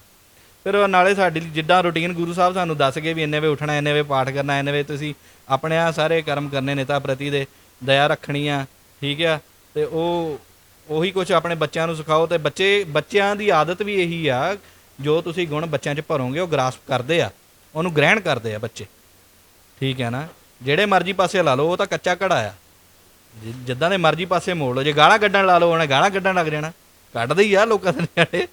ਫਿਰ ਨਾਲੇ ਸਾਡੀ ਜਿੱਦਾਂ ਰੁਟੀਨ ਗੁਰੂ ਸਾਹਿਬ ਸਾਨੂੰ ਦੱਸ ਗਏ ਵੀ ਇੰਨੇ ਵੇ ਉੱਠਣਾ, ਇੰਨੇ ਵੇ ਪਾਠ ਕਰਨਾ, ਇੰਨੇ ਵੇ ਤੁਸੀਂ ਆਪਣੇ ਆ ਸਾਰੇ ਕਰਮ ਕਰਨੇ ਨੇਤਾ ਪ੍ਰਤੀ ਦੇ ਦਇਆ ਰੱਖਣੀ ਆ, ਠੀਕ ਆ? ਤੇ ਉਹ, ਉਹੀ ਕੁਝ ਆਪਣੇ ਬੱਚਿਆਂ ਨੂੰ ਸਿਖਾਓ, ਤੇ ਬੱਚੇ, ਬੱਚਿਆਂ ਦੀ ਆਦਤ ਵੀ ਇਹੀ ਆ ਜੋ ਤੁਸੀਂ ਗੁਣ ਬੱਚਿਆਂ 'ਚ ਭਰੋਗੇ, ਉਹ ਗ੍ਰਾਸਪ ਕਰਦੇ ਆ, ਉਹਨੂੰ ਗ੍ਰਹਿਣ ਕਰਦੇ ਆ ਬੱਚੇ। ਠੀਕ ਹੈ ਨਾ? ਜਿਹੜੇ ਮਰਜ਼ੀ ਪਾਸੇ ਲਾ ਲਓ, ਉਹ ਤਾਂ ਕੱਚਾ ਘੜਾ ਆ। ਜਿ- ਜਿੱਦਾਂ ਦੇ ਮਰਜ਼ੀ ਪਾਸੇ ਮੋੜ ਲਓ, ਜੇ ਗਾਲਾਂ ਕੱਢਣ ਲਾ ਲਓ, ਉਹਨੇ ਗਾਲਾਂ ਕੱਢਣ ਲੱਗ ਜਾਣਾ। ਕੱਢਦੇ ਹੀ ਆ ਲੋਕਾਂ ਦੇ ਨਿਆਣੇ।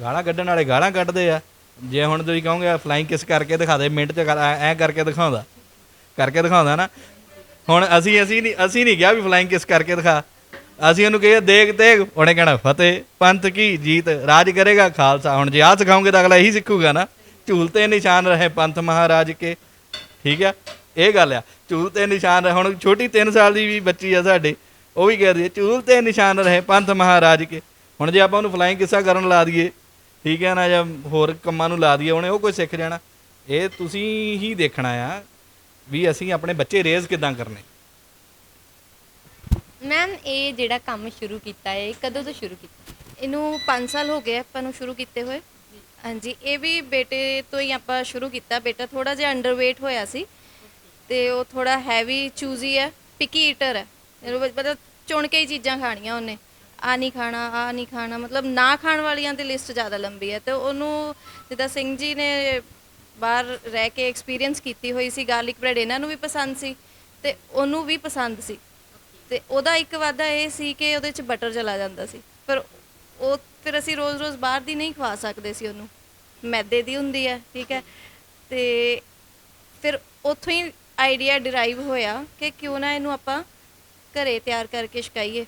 ਗਾਲਾਂ ਕੱਢਣ ਵਾਲੇ ਗਾਲਾਂ ਕੱਢਦੇ ਆ। ਜੇ ਹੁਣ ਤੁਸੀਂ ਕਹੋਗੇ ਫਲਾਈਂਗ ਕਿਸ ਕਰਕੇ ਦਿਖਾ ਦੇ, ਮਿੰਟ ਚ ਐ ਐਂ ਕਰਕੇ ਦਿਖਾਉਂਦਾ। ਕਰਕੇ ਦਿਖਾਉਂਦਾ ਨਾ। ਹੁਣ ਅਸੀਂ ਅਸੀਂ ਨਹੀਂ ਅਸੀਂ ਨਹੀਂ ਕਿਹਾ ਵੀ ਫਲਾਈਂਗ ਕਿਸ ਕਰਕੇ ਦਿਖਾ। ਅਸੀਂ ਉਹਨੂੰ ਕਹੀਏ, ਦੇਖ ਦੇਖ। ਉਹਨੇ ਕਹਿਣਾ, ਫਤਿਹ, ਪੰਥ ਕੀ ਜੀਤ, ਰਾਜ ਕਰੇਗਾ ਖਾਲਸਾ। ਹੁਣ ਜੇ ਆਹ ਸਿਖਾਉਂਗੇ ਤਾਂ ਅਗਲਾ ਇਹੀ ਸਿੱਖੂਗਾ ਨਾ ਝੂਲਤੇ ਨਿਸ਼ਾਨ ਰਹੇ ਪੰਥ ਮਹਾਰਾਜ ਕੇ। ਠੀਕ ਆ? ਇਹ ਗੱਲ ਆ ਝੂਲਤੇ ਨਿਸ਼ਾਨ ਰਹੇ। ਹੁਣ ਛੋਟੀ 3 ਸਾਲ ਦੀ ਵੀ ਬੱਚੀ ਆ ਸਾਡੇ, ਉਹ ਵੀ ਕਹਿ ਰਹੀ ਹੈ, ਝੂਲ ਤੇ ਨਿਸ਼ਾਨ ਰਹੇ ਪੰਥ ਮਹਾਰਾਜ ਕੇ। ਹੁਣ ਜੇ ਆਪਾਂ ਉਹਨੂੰ ਫਲਾਈਂਗ ਕਿੱਸਾ ਕਰਨ ਲਾ ਦਈਏ, ਠੀਕ ਹੈ ਨਾ, ਜਾਂ ਹੋਰ ਕੰਮਾਂ ਨੂੰ ਲਾ ਦਈਏ, ਉਹਨੇ ਉਹ ਕੋਈ ਸਿੱਖ ਜਾਣਾ। ਇਹ ਤੁਸੀਂ ਹੀ ਦੇਖਣਾ ਆ ਵੀ ਅਸੀਂ ਆਪਣੇ ਬੱਚੇ ਰੇਜ਼ ਕਿਦਾਂ ਕਰਨੇ। ਮੈਮ ਇਹ ਜਿਹੜਾ ਕੰਮ ਸ਼ੁਰੂ ਕੀਤਾ ਹੈ, ਇਹ ਕਦੋਂ ਤੋਂ ਸ਼ੁਰੂ ਕੀਤਾ? ਇਹਨੂੰ 5 ਸਾਲ ਹੋ ਗਏ ਆਪਾਂ ਨੂੰ ਸ਼ੁਰੂ ਕੀਤੇ ਹੋਏ। ਹਾਂਜੀ, ਇਹ ਵੀ ਬੇਟੇ ਤੋਂ ਹੀ ਆਪਾਂ ਸ਼ੁਰੂ ਕੀਤਾ। ਬੇਟਾ ਥੋੜਾ ਜਿਹਾ ਅੰਡਰਵੇਟ ਹੋਇਆ ਸੀ ਤੇ ਉਹ ਥੋੜਾ ਹੈਵੀ ਚੂਜ਼ੀ ਹੈ ਪਿਕੀ ਈਟਰ ਹੈ ਇਹਨੂੰ ਮਤਲਬ ਚੁਣ ਕੇ ਹੀ ਚੀਜ਼ਾਂ ਖਾਣੀਆਂ ਉਹਨੇ। ਆ ਨਹੀਂ ਖਾਣਾ ਆ ਨਹੀਂ ਖਾਣਾ, ਮਤਲਬ ਨਾ ਖਾਣ ਵਾਲੀਆਂ ਦੀ ਲਿਸਟ ਜ਼ਿਆਦਾ ਲੰਬੀ ਹੈ ਤੇ ਉਹਨੂੰ ਜਿੱਦਾਂ ਸਿੰਘ ਜੀ ਨੇ ਬਾਹਰ ਰਹਿ ਕੇ ਐਕਸਪੀਰੀਅੰਸ ਕੀਤੀ ਹੋਈ ਸੀ ਗਾਰਲਿਕ ਬ੍ਰੈਡ ਇਹਨਾਂ ਨੂੰ ਵੀ ਪਸੰਦ ਸੀ ਤੇ ਉਹਨੂੰ ਵੀ ਪਸੰਦ ਸੀ। ਤੇ ਉਹਦਾ ਇੱਕ ਵਾਦਾ ਇਹ ਸੀ ਕਿ ਉਹਦੇ ਚ ਬਟਰ ਚਲਾ ਜਾਂਦਾ ਸੀ। ਪਰ ਉਹ ਫਿਰ ਅਸੀਂ ਰੋਜ਼-ਰੋਜ਼ ਬਾਹਰ ਦੀ ਨਹੀਂ ਖਵਾ ਸਕਦੇ ਸੀ ਉਹਨੂੰ। ਮੈਦੇ ਦੀ ਹੁੰਦੀ ਹੈ, ਠੀਕ ਹੈ। ਤੇ ਫਿਰ ਉੱਥੋਂ ਹੀ ਆਈਡੀਆ ਡਿਰਾਈਵ ਹੋਇਆ ਕਿ ਕਿਉਂ ਨਾ ਇਹਨੂੰ ਆਪਾਂ ਘਰੇ ਤਿਆਰ ਕਰਕੇ ਛਕਾਈਏ।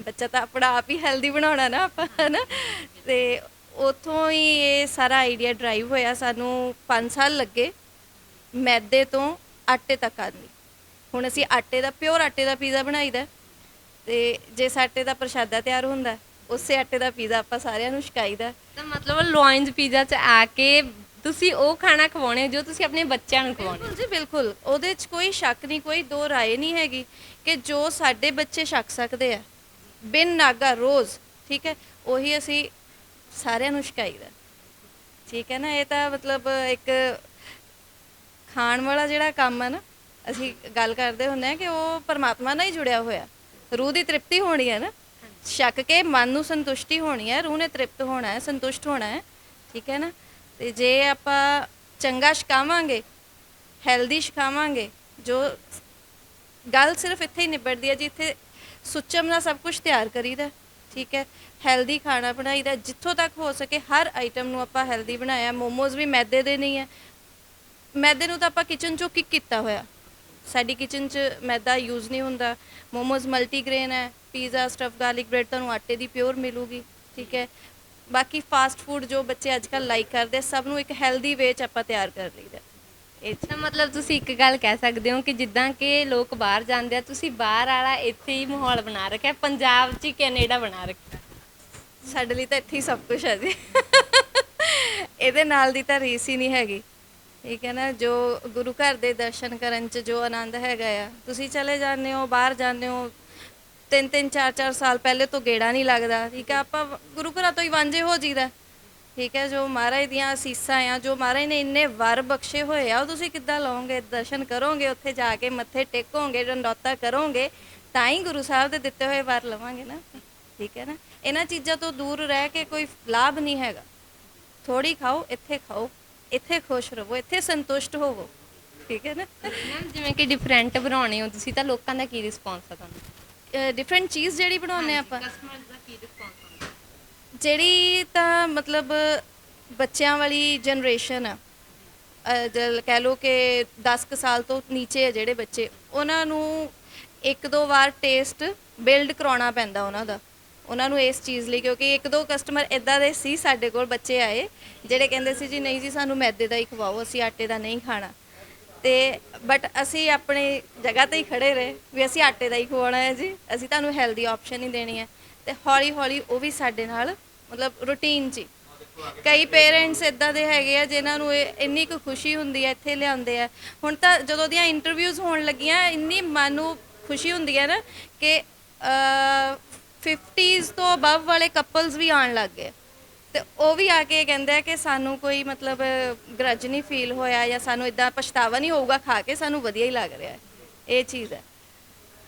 ਬੱਚਾ ਤਾਂ ਆਪਣਾ ਆਪ ਹੀ ਹੈਲਦੀ ਬਣਾਉਣਾ ਨਾ ਆਪਾਂ, ਹਨਾ। ਤੇ ਉੱਥੋਂ ਹੀ ਇਹ ਸਾਰਾ ਆਈਡੀਆ ਡਰਾਈਵ ਹੋਇਆ ਸਾਨੂੰ 5 ਸਾਲ ਲੱਗੇ। ਮੈਦੇ ਤੋਂ ਆਟੇ ਤੱਕ ਆਉਣ ਲਈ ਹੁਣ ਅਸੀਂ ਆਟੇ ਦਾ ਪਿਓਰ ਆਟੇ ਦਾ ਪੀਜ਼ਾ ਬਣਾਈਦਾ। ਤੇ ਜਿਸ ਆਟੇ ਦਾ ਪ੍ਰਸ਼ਾਦਾ ਤਿਆਰ ਹੁੰਦਾ ਉਸੇ ਆਟੇ ਦਾ ਪੀਜ਼ਾ ਆਪਾਂ ਸਾਰਿਆਂ ਨੂੰ ਛਕਾਈਦਾ। ਤਾਂ ਮਤਲਬ ਲੋਇਨਸ ਪੀਜ਼ਾ 'ਚ ਆ ਕੇ ਤੁਸੀਂ ਉਹ ਖਾਣਾ ਖਵਾਉਣੇ ਹੋ ਜੋ ਤੁਸੀਂ ਆਪਣੇ ਬੱਚਿਆਂ ਨੂੰ ਖਵਾਉਣੇ ਬਿਲਕੁਲ ਜੀ ਬਿਲਕੁਲ ਉਹਦੇ 'ਚ ਕੋਈ ਸ਼ੱਕ ਨਹੀਂ ਕੋਈ ਦੋ ਰਾਏ ਨਹੀਂ ਹੈਗੀ ਕਿ ਜੋ ਸਾਡੇ ਬੱਚੇ ਛਕ ਸਕਦੇ ਆ ਬਿਨ ਨਾਗਾ ਰੋਜ਼ ਠੀਕ ਹੈ ਉਹੀ ਅਸੀਂ ਸਾਰਿਆਂ ਨੂੰ ਛਕਾਈਦਾ ਠੀਕ ਹੈ ਨਾ ਇਹ ਤਾਂ ਮਤਲਬ ਇੱਕ ਖਾਣ ਵਾਲਾ ਜਿਹੜਾ ਕੰਮ ਹੈ ਨਾ ਅਸੀਂ ਗੱਲ ਕਰਦੇ ਹੁੰਦੇ ਆ ਕਿ ਉਹ ਪਰਮਾਤਮਾ ਨਾਲ ਹੀ ਜੁੜਿਆ ਹੋਇਆ। ਰੂਹ ਦੀ ਤ੍ਰਿਪਤੀ ਹੋਣੀ ਹੈ ਨਾ। ਛਕ ਕੇ ਮਨ ਨੂੰ ਸੰਤੁਸ਼ਟੀ ਹੋਣੀ ਹੈ। ਰੂਹ ਨੇ ਤ੍ਰਿਪਤ ਹੋਣਾ ਹੈ, ਸੰਤੁਸ਼ਟ ਹੋਣਾ ਹੈ। ਠੀਕ ਹੈ ਨਾ? ਤੇ ਜੇ ਆਪਾਂ ਚੰਗਾ ਛਕਾਵਾਂਗੇ ਹੈਲਦੀ ਛਕਾਵਾਂਗੇ ਜੋ ਗੱਲ ਸਿਰਫ ਇੱਥੇ ਹੀ ਨਿਬੜਦੀ ਹੈ, ਜਿੱਥੇ ਸੁੱਚਮ ਨਾਲ ਸਭ ਕੁਝ ਤਿਆਰ ਕਰੀਦਾ, ਠੀਕ ਹੈ? ਹੈਲਦੀ ਖਾਣਾ ਬਣਾਈਦਾ, ਜਿੱਥੋਂ ਤੱਕ ਹੋ ਸਕੇ ਹਰ ਆਈਟਮ ਨੂੰ ਆਪਾਂ ਹੈਲਦੀ ਬਣਾਇਆ। ਮੋਮੋਜ਼ ਵੀ ਮੈਦੇ ਦੇ ਨਹੀਂ ਹੈ। ਮੈਦੇ ਨੂੰ ਤਾਂ ਆਪਾਂ ਕਿਚਨ ਚੋਂ ਕਿੱਕ ਕੀਤਾ ਹੋਇਆ। ਸਾਡੀ ਕਿਚਨ 'ਚ ਮੈਦਾ ਯੂਜ਼ ਨਹੀਂ ਹੁੰਦਾ। ਮੋਮੋਜ਼ ਮਲਟੀਗ੍ਰੇਨ ਹੈ ਪੀਜ਼ਾ ਸਟਫ ਗਾਰਲਿਕ ਬ੍ਰੈਡ ਤੁਹਾਨੂੰ ਆਟੇ ਦੀ ਪਿਓਰ ਮਿਲੂਗੀ ਠੀਕ ਹੈ। ਬਾਕੀ ਫਾਸਟ ਫੂਡ ਜੋ ਬੱਚੇ ਅੱਜ ਕੱਲ ਲਾਈਕ ਕਰਦੇ ਸਭ ਨੂੰ ਇੱਕ ਹੈਲਦੀ ਵੇ 'ਚ ਆਪਾਂ ਤਿਆਰ ਕਰ ਲਈਦਾ। ਤਾਂ ਮਤਲਬ ਤੁਸੀਂ ਇੱਕ ਗੱਲ ਕਹਿ ਸਕਦੇ ਹੋ ਕਿ ਜਿੱਦਾਂ ਕਿ ਲੋਕ ਬਾਹਰ ਜਾਂਦੇ ਆ ਤੁਸੀਂ ਬਾਹਰ ਵਾਲਾ ਇੱਥੇ ਹੀ ਮਾਹੌਲ ਬਣਾ ਰੱਖਿਆ ਪੰਜਾਬ 'ਚ ਹੀ ਕੈਨੇਡਾ ਬਣਾ ਰੱਖਿਆ। ਸਾਡੇ ਲਈ ਤਾਂ ਇੱਥੇ ਹੀ ਸਭ ਕੁਝ ਹੈ ਜੀ। ਇਹਦੇ ਨਾਲ ਦੀ ਤਾਂ ਰੀਸ ਹੀ ਨਹੀਂ ਹੈਗੀ। ਠੀਕ ਹੈ ਨਾ, ਜੋ ਗੁਰੂ ਘਰ ਦੇ ਦਰਸ਼ਨ ਕਰਨ ਚ ਜੋ ਆਨੰਦ ਹੈਗਾ ਆ। ਤੁਸੀਂ ਚਲੇ ਜਾਂਦੇ ਹੋ, ਬਾਹਰ ਜਾਂਦੇ ਹੋ, ਤਿੰਨ ਤਿੰਨ, ਚਾਰ ਚਾਰ ਸਾਲ ਪਹਿਲੇ ਤੋਂ ਗੇੜਾ ਨਹੀਂ ਲੱਗਦਾ। ਠੀਕ ਹੈ, ਆਪਾਂ ਗੁਰੂ ਘਰਾਂ ਤੋਂ ਹੀ ਵਾਂਝੇ ਹੋ ਜੀਦਾ ਠੀਕ ਹੈ, ਜੋ ਮਹਾਰਾਜ ਦੀਆਂ ਅਸੀਸਾਂ ਆ, ਜੋ ਮਹਾਰਾਜ ਨੇ ਇੰਨੇ ਵਰ ਬਖਸ਼ੇ ਹੋਏ ਆ, ਉਹ ਤੁਸੀਂ ਕਿੱਦਾਂ ਲਓਗੇ? ਦਰਸ਼ਨ ਕਰੋਗੇ, ਉੱਥੇ ਜਾ ਕੇ ਮੱਥੇ ਟੇਕੋਗੇ, ਡੰਡੌਤਾ ਕਰੋਗੇ, ਤਾਂ ਹੀ ਗੁਰੂ ਸਾਹਿਬ ਦੇ ਦਿੱਤੇ ਹੋਏ ਵਰ ਲਵਾਂਗੇ ਨਾ। ਠੀਕ ਹੈ ਨਾ, ਇਹਨਾਂ ਚੀਜ਼ਾਂ ਤੋਂ ਦੂਰ ਰਹਿ ਕੇ ਕੋਈ ਲਾਭ ਨਹੀਂ ਹੈਗਾ। ਥੋੜੀ ਖਾਓ, ਇੱਥੇ ਖਾਓ। ਇੱਥੇ ਖੁਸ਼ ਰਹੋ ਇੱਥੇ ਸੰਤੁਸ਼ਟ ਹੋਵੋ। ਠੀਕ ਹੈ ਨਾ? ਮੈਮ ਜਿਵੇਂ ਕਿ ਡਿਫਰੈਂਟ ਬਣਾਉਣੇ ਹੋ ਤੁਸੀਂ ਤਾਂ ਲੋਕਾਂ ਦਾ ਕੀ ਰਿਸਪੌਂਸ ਆ ਤੁਹਾਨੂੰ? ਡਿਫਰੈਂਟ ਚੀਜ਼ ਜਿਹੜੀ ਬਣਾਉਂਦੇ ਆਪਾਂ। ਕਸਟਮਰ ਦਾ ਕੀ ਰਿਸਪੌਂਸ ਆਉਂਦਾ ਜਿਹੜੀ ਤਾਂ ਮਤਲਬ ਬੱਚਿਆਂ ਵਾਲੀ ਜਨਰੇਸ਼ਨ ਆ ਅਹ, ਜ- ਕਹਿ ਲਓ ਕਿ 10 ਕੁ ਸਾਲ ਤੋਂ ਨੀਚੇ ਹੈ ਜਿਹੜੇ ਬੱਚੇ ਉਹਨਾਂ ਨੂੰ ਇੱਕ ਦੋ ਵਾਰ ਟੇਸਟ ਬਿਲਡ ਕਰਾਉਣਾ ਪੈਂਦਾ ਉਹਨਾਂ ਦਾ। ਉਹਨਾਂ ਨੂੰ ਇਸ ਚੀਜ਼ ਲਈ, ਕਿਉਂਕਿ ਇੱਕ ਦੋ ਕਸਟਮਰ ਇਦਾਂ ਦੇ ਸੀ ਸਾਡੇ ਕੋਲ ਬੱਚੇ ਆਏ, ਜਿਹੜੇ ਕਹਿੰਦੇ ਸੀ ਜੀ, ਨਹੀਂ ਜੀ, ਸਾਨੂੰ ਮੈਦੇ ਦਾ ਹੀ ਖਵਾਓ, ਅਸੀਂ ਆਟੇ ਦਾ ਨਹੀਂ ਖਾਣਾ। ਤੇ ਬਟ ਅਸੀਂ ਆਪਣੀ ਜਗ੍ਹਾ ਤੇ ਹੀ ਖੜੇ ਰਹੇ ਵੀ ਅਸੀਂ ਆਟੇ ਦਾ ਹੀ ਖਵਾਉਣਾ ਹੈ ਜੀ, ਅਸੀਂ ਤੁਹਾਨੂੰ ਹੈਲਦੀ ਆਪਸ਼ਨ ਹੀ ਦੇਣੀ ਹੈ। ਤੇ ਹੌਲੀ ਹੌਲੀ ਉਹ ਵੀ ਸਾਡੇ ਨਾਲ, ਮਤਲਬ ਰੂਟੀਨ 'ਚ ਹੀ। ਕਈ ਪੇਰੈਂਟਸ ਇਦਾਂ ਦੇ ਹੈਗੇ ਆ, ਜਿਨ੍ਹਾਂ ਨੂੰ ਇਹ ਇੰਨੀ ਕੁ ਖੁਸ਼ੀ ਹੁੰਦੀ ਹੈ, ਇੱਥੇ ਲਿਆਉਂਦੇ ਆ। ਹੁਣ ਤਾਂ ਜਦੋਂ ਦੀਆਂ ਇੰਟਰਵਿਊਜ਼ ਹੋਣ ਲੱਗੀਆਂ, ਇੰਨੀ ਮਨ ਨੂੰ ਖੁਸ਼ੀ ਹੁੰਦੀ ਹੈ ਨਾ ਕਿ 50s ਤੋਂ ਅਬਵ ਵਾਲੇ ਕਪਲਸ ਵੀ ਆਉਣ ਲੱਗ ਗਏ। ਤੇ ਉਹ ਵੀ ਆ ਕੇ ਕਹਿੰਦੇ ਆ ਕਿ ਸਾਨੂੰ ਕੋਈ ਮਤਲਬ ਗਰਜ ਨਹੀਂ ਫੀਲ ਹੋਇਆ ਜਾਂ ਸਾਨੂੰ ਇਦਾਂ ਪਛਤਾਵਾ ਨਹੀਂ ਹੋਊਗਾ ਖਾ ਕੇ ਸਾਨੂੰ ਵਧੀਆ ਹੀ ਲੱਗ ਰਿਹਾ ਹੈ। ਇਹ ਚੀਜ਼ ਹੈ।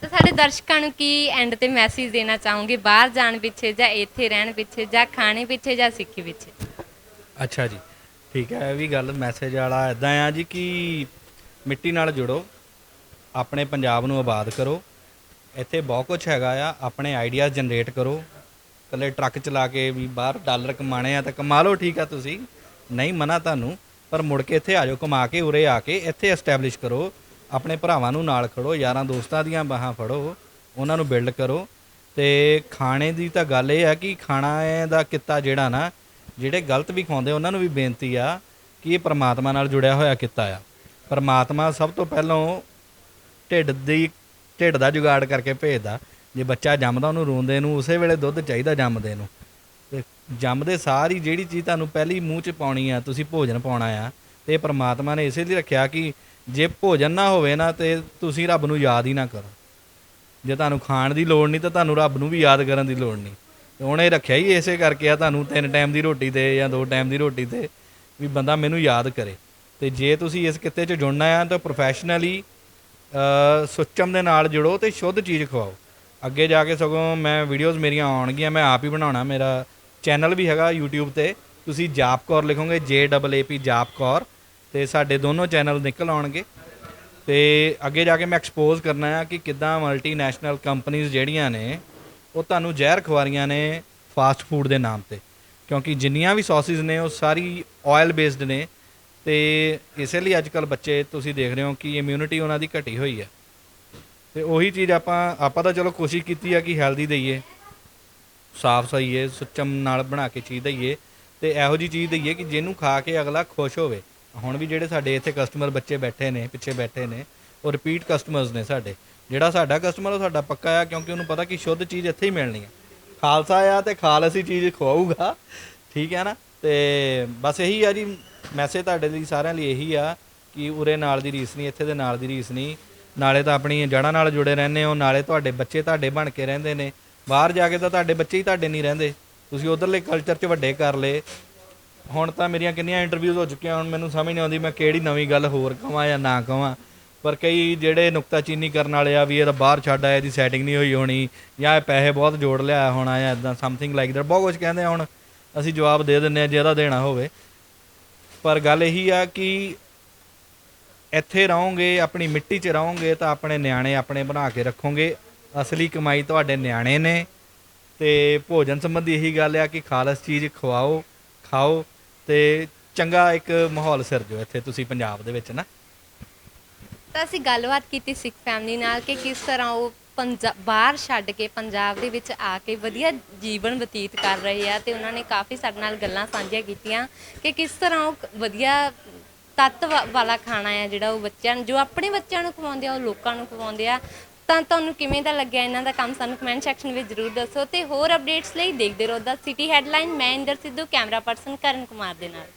ਤਾਂ ਸਾਡੇ ਦਰਸ਼ਕਾਂ ਨੂੰ ਕੀ ਐਂਡ ਤੇ ਮੈਸੇਜ ਦੇਣਾ ਚਾਹੋਗੇ? ਬਾਹਰ ਜਾਣ ਪਿੱਛੇ ਜਾਂ ਇੱਥੇ ਰਹਿਣ ਪਿੱਛੇ ਜਾਂ ਖਾਣੇ ਪਿੱਛੇ ਜਾਂ ਸਿੱਖੀ ਪਿੱਛੇ? ਅੱਛਾ ਜੀ ਠੀਕ ਹੈ ਇਹ ਵੀ ਗੱਲ ਮੈਸੇਜ ਵਾਲਾ ਇਦਾਂ ਆ ਜੀ ਕਿ ਮਿੱਟੀ ਨਾਲ ਜੁੜੋ ਆਪਣੇ ਪੰਜਾਬ ਨੂੰ ਆਬਾਦ ਕਰੋ ਇੱਥੇ ਬਹੁਤ ਕੁਝ ਹੈਗਾ ਆ, ਆਪਣੇ ਆਈਡੀਆਜ਼ ਜਨਰੇਟ ਕਰੋ। ਕੱਲੇ ਟਰੱਕ ਚਲਾ ਕੇ ਵੀ ਬਾਹਰ ਡਾਲਰ ਕਮਾਣੇ ਆ ਤਾਂ ਕਮਾ ਲਓ, ਠੀਕ ਆ ਤੁਸੀਂ। ਨਹੀਂ ਮਨਾ ਤੁਹਾਨੂੰ, ਪਰ ਮੁੜ ਕੇ ਇੱਥੇ ਆ ਜਾਓ, ਕਮਾ ਕੇ ਉਰੇ ਆ ਕੇ ਇੱਥੇ ਐਸਟੈਬਲਿਸ਼ ਕਰੋ। ਆਪਣੇ ਭਰਾਵਾਂ ਨੂੰ ਨਾਲ ਖੜੋ, ਯਾਰਾਂ ਦੋਸਤਾਂ ਦੀਆਂ ਬਾਹਾਂ ਫੜੋ, ਉਹਨਾਂ ਨੂੰ ਬਿਲਡ ਕਰੋ। ਤੇ ਖਾਣੇ ਦੀ ਤਾਂ ਗੱਲ ਇਹ ਆ ਕਿ ਖਾਣਾ ਦਾ ਕਿੱਤਾ ਜਿਹੜਾ ਨਾ, ਜਿਹੜੇ ਗਲਤ ਵੀ ਖਾਉਂਦੇ ਉਹਨਾਂ ਨੂੰ ਵੀ ਬੇਨਤੀ ਆ ਕਿ ਇਹ ਪਰਮਾਤਮਾ ਨਾਲ ਜੁੜਿਆ ਹੋਇਆ ਕਿੱਤਾ ਆ। ਪਰਮਾਤਮਾ ਸਭ ਤੋਂ ਪਹਿਲਾਂ ਢਿੱਡ ਦੀ ਢਿੱਡ ਦਾ ਜੁਗਾੜ ਕਰਕੇ ਭੇਜਦਾ। ਜੇ ਬੱਚਾ ਜੰਮਦਾ, ਉਹਨੂੰ ਰੋਂਦੇ ਨੂੰ, ਉਸੇ ਵੇਲੇ ਦੁੱਧ ਚਾਹੀਦਾ ਜੰਮਦੇ ਨੂੰ। ਤੇ ਜੰਮਦੇ ਸਾਰ ਹੀ ਜਿਹੜੀ ਚੀਜ਼ ਤੁਹਾਨੂੰ ਪਹਿਲੀ ਮੂੰਹ 'ਚ ਪਾਉਣੀ ਆ, ਤੁਸੀਂ ਭੋਜਨ ਪਾਉਣਾ ਆ, ਤੇ ਇਹ ਪ੍ਰਮਾਤਮਾ ਨੇ ਇਸੇ ਲਈ ਰੱਖਿਆ ਕਿ ਜੇ ਭੋਜਨ ਨਾ ਹੋਵੇ ਨਾ, ਤੇ ਤੁਸੀਂ ਰੱਬ ਨੂੰ ਯਾਦ ਹੀ ਨਾ ਕਰੋ। ਜੇ ਤੁਹਾਨੂੰ ਖਾਣ ਦੀ ਲੋੜ ਨਹੀਂ, ਤਾਂ ਤੁਹਾਨੂੰ ਰੱਬ ਨੂੰ ਵੀ ਯਾਦ ਕਰਨ ਦੀ ਲੋੜ ਨਹੀਂ। ਉਹਨੇ ਰੱਖਿਆ ਹੀ ਇਸੇ ਕਰਕੇ ਆ, ਤੁਹਾਨੂੰ ਤਿੰਨ ਟਾਈਮ ਦੀ ਰੋਟੀ ਤੇ ਜਾਂ ਦੋ ਟਾਈਮ ਦੀ ਰੋਟੀ ਤੇ ਵੀ ਬੰਦਾ ਮੈਨੂੰ ਯਾਦ ਕਰੇ। ਤੇ ਜੇ ਤੁਸੀਂ ਇਸ ਕਿੱਤੇ 'ਚ ਜੁੜਨਾ ਆ, ਤਾਂ ਪ੍ਰੋਫੈਸ਼ਨਲੀ ਸੁੱਚਮ ਦੇ ਨਾਲ ਜੁੜੋ ਤੇ ਸ਼ੁੱਧ ਚੀਜ਼ ਖਵਾਓ। ਅੱਗੇ ਜਾ ਕੇ ਸਗੋਂ ਮੈਂ ਵੀਡੀਓਜ਼ ਮੇਰੀਆਂ ਆਉਣਗੀਆਂ, ਮੈਂ ਆਪ ਹੀ ਬਣਾਉਣਾ, ਮੇਰਾ ਚੈਨਲ ਵੀ ਹੈਗਾ YouTube ਤੇ। ਤੁਸੀਂ ਜਾਪ ਕੌਰ ਲਿਖੋਗੇ, J A P ਜਾਪ ਕੌਰ, ਤੇ ਸਾਡੇ ਦੋਨੋਂ ਚੈਨਲ ਨਿਕਲ ਆਉਣਗੇ। ਤੇ ਅੱਗੇ ਜਾ ਕੇ ਮੈਂ ਐਕਸਪੋਜ਼ ਕਰਨਾ ਆ ਕਿ ਕਿੱਦਾਂ ਮਲਟੀਨੈਸ਼ਨਲ ਕੰਪਨੀਆਂ ਜਿਹੜੀਆਂ ਨੇ, ਉਹ ਤੁਹਾਨੂੰ ਜ਼ਹਿਰ ਖਵਾਰੀਆਂ ਨੇ ਫਾਸਟ ਫੂਡ ਦੇ ਨਾਮ ਤੇ। ਕਿਉਂਕਿ ਜਿੰਨੀਆਂ ਵੀ ਸੌਸਿਸ ਨੇ, ਉਹ ਸਾਰੀ ਆਇਲ ਬੇਸਡ ਨੇ ਤੇ ਇਸੇ ਲਈ ਅੱਜ ਕੱਲ ਬੱਚੇ ਤੁਸੀਂ ਦੇਖ ਰਹੇ ਹੋ ਕਿ ਇਮਿਊਨਿਟੀ ਉਹਨਾਂ ਦੀ ਘਟੀ ਹੋਈ ਹੈ। ਤੇ ਉਹੀ ਚੀਜ਼ ਆਪਾਂ ਆਪਾਂ ਤਾਂ ਚਲੋ ਕੋਸ਼ਿਸ਼ ਕੀਤੀ ਆ ਕਿ ਹੈਲਦੀ ਦਈਏ ਸਾਫ਼ ਸਹੀਏ ਸੁੱਚਮ ਨਾਲ ਬਣਾ ਕੇ ਚੀਜ਼ ਦਈਏ ਤੇ ਇਹੋ ਜੀ ਚੀਜ਼ ਦਈਏ ਕਿ ਜਿਹਨੂੰ ਖਾ ਕੇ ਅਗਲਾ ਖੁਸ਼ ਹੋਵੇ। ਹੁਣ ਵੀ ਜਿਹੜੇ ਸਾਡੇ ਇੱਥੇ ਕਸਟਮਰ ਬੱਚੇ ਬੈਠੇ ਨੇ, ਪਿੱਛੇ ਬੈਠੇ ਨੇ, ਉਹ ਰਿਪੀਟ ਕਸਟਮਰਸ ਨੇ ਸਾਡੇ। ਜਿਹੜਾ ਸਾਡਾ ਕਸਟਮਰ ਉਹ ਸਾਡਾ ਪੱਕਾ ਆ ਕਿਉਂਕਿ ਉਹਨੂੰ ਪਤਾ ਕਿ ਸ਼ੁੱਧ ਚੀਜ਼ ਇੱਥੇ ਹੀ ਮਿਲਣੀ ਹੈ। ਖਾਲਸਾ ਆ ਤੇ ਖਾਲਸੀ ਚੀਜ਼ ਖਵਾਊਗਾ। ਠੀਕ ਹੈ ਨਾ? ਤੇ ਬਸ ਇਹੀ ਆ ਜੀ ਮੈਸੇਜ ਤੁਹਾਡੇ ਲਈ ਸਾਰਿਆਂ ਲਈ ਇਹੀ ਆ ਕਿ ਉਰੇ ਨਾਲ ਦੀ ਰੀਸ ਨਹੀਂ, ਇੱਥੇ ਦੇ ਨਾਲ ਦੀ ਰੀਸ ਨਹੀਂ। ਨਾਲੇ ਤਾਂ ਆਪਣੀ ਜੜ੍ਹਾਂ ਨਾਲ ਜੁੜੇ ਰਹਿੰਦੇ ਹੋ, ਨਾਲੇ ਤੁਹਾਡੇ ਬੱਚੇ ਤੁਹਾਡੇ ਬਣ ਕੇ ਰਹਿੰਦੇ ਨੇ। ਬਾਹਰ ਜਾ ਕੇ ਤਾਂ ਤੁਹਾਡੇ ਬੱਚੇ ਹੀ ਤੁਹਾਡੇ ਨਹੀਂ ਰਹਿੰਦੇ। ਤੁਸੀਂ ਉਧਰਲੇ ਕਲਚਰ 'ਚ ਵੱਡੇ ਕਰ ਲਏ। ਹੁਣ ਤਾਂ ਮੇਰੀਆਂ ਕਿੰਨੀਆਂ ਇੰਟਰਵਿਊਜ਼ ਹੋ ਚੁੱਕੀਆਂ, ਹੁਣ ਮੈਨੂੰ ਸਮਝ ਨਹੀਂ ਆਉਂਦੀ ਮੈਂ ਕਿਹੜੀ ਨਵੀਂ ਗੱਲ ਹੋਰ ਕਵਾਂ ਜਾਂ ਨਾ ਕਵਾਂ। ਪਰ ਕਈ ਜਿਹੜੇ ਨੁਕਤਾਚੀਨੀ ਕਰਨ ਵਾਲੇ ਆ ਵੀ ਇਹ ਤਾਂ ਬਾਹਰ ਛੱਡ ਆਇਆ ਇਹਦੀ ਸੈਟਿੰਗ ਨਹੀਂ ਹੋਈ ਹੋਣੀ, ਜਾਂ ਇਹ ਪੈਸੇ ਬਹੁਤ ਜੋੜ ਲਿਆ ਹੋਣਾ ਜਾਂ ਇਦਾਂ ਸਮਥਿੰਗ ਲਾਈਕ ਦੈਟ ਬਹੁਤ ਕੁਝ ਕਹਿੰਦੇ ਆ ਹੁਣ। ਅਸੀਂ ਜਵਾਬ ਦੇ ਦਿੰਨੇ ਆ ਜੇ ਇਹਦਾ ਦੇਣਾ ਹੋਵੇ। ਪਰ ਗੱਲ ਇਹੀ ਆ ਕਿ ਇੱਥੇ ਰਹੋਗੇ, ਆਪਣੀ ਮਿੱਟੀ 'ਚ ਰਹੋਗੇ ਤਾਂ ਆਪਣੇ ਨਿਆਣੇ ਆਪਣੇ ਬਣਾ ਕੇ ਰੱਖੋਗੇ। ਅਸਲੀ ਕਮਾਈ ਤੁਹਾਡੇ ਨਿਆਣੇ ਨੇ ਤੇ ਭੋਜਨ ਸੰਬੰਧੀ ਇਹੀ ਗੱਲ ਆ ਕਿ ਖਾਲਸ ਚੀਜ਼ ਖਵਾਓ, ਖਾਓ ਤੇ ਚੰਗਾ ਇੱਕ ਮਾਹੌਲ ਸਿਰਜੋ ਇੱਥੇ ਤੁਸੀਂ ਪੰਜਾਬ ਦੇ ਵਿੱਚ ਨਾ। ਤਾਂ ਅਸੀਂ ਗੱਲਬਾਤ ਕੀਤੀ ਸਿੱਖ ਫੈਮਿਲੀ ਨਾਲ ਕਿ ਕਿਸ ਤਰ੍ਹਾਂ ਉਹ ਪੰਜਾਬ ਬਾਹਰ ਛੱਡ ਕੇ ਪੰਜਾਬ ਦੇ ਵਿੱਚ ਆ ਕੇ ਵਧੀਆ ਜੀਵਨ ਬਤੀਤ ਕਰ ਰਹੇ ਆ ਤੇ ਉਹਨਾਂ ਨੇ ਕਾਫੀ ਸਾਡੇ ਨਾਲ ਗੱਲਾਂ ਸਾਂਝੀਆਂ ਕੀਤੀਆਂ ਕਿ ਕਿਸ ਤਰ੍ਹਾਂ ਉਹ ਵਧੀਆ ਤੱਤ ਵਾ- ਵਾਲਾ ਖਾਣਾ ਆ ਜਿਹੜਾ ਉਹ ਬੱਚਿਆਂ ਨੂੰ, ਜੋ ਆਪਣੇ ਬੱਚਿਆਂ ਨੂੰ ਖਵਾਉਂਦੇ ਆ, ਉਹ ਲੋਕਾਂ ਨੂੰ ਖਵਾਉਂਦੇ ਆ। ਤਾਂ ਤੁਹਾਨੂੰ ਕਿਵੇਂ ਦਾ ਲੱਗਿਆ ਇਹਨਾਂ ਦਾ ਕੰਮ? ਸਾਨੂੰ ਕਮੈਂਟ ਸੈਕਸ਼ਨ ਵਿੱਚ ਜ਼ਰੂਰ ਦੱਸੋ ਤੇ ਹੋਰ ਅਪਡੇਟਸ ਲਈ ਦੇਖਦੇ ਰਹੋ ਦਾ ਸਿਟੀ ਹੈਡਲਾਈਨ ਮੈਂ ਇੰਦਰ ਸਿੱਧੂ, ਕੈਮਰਾ ਪਰਸਨ ਕਰਨ ਕੁਮਾਰ ਦੇ ਨਾਲ।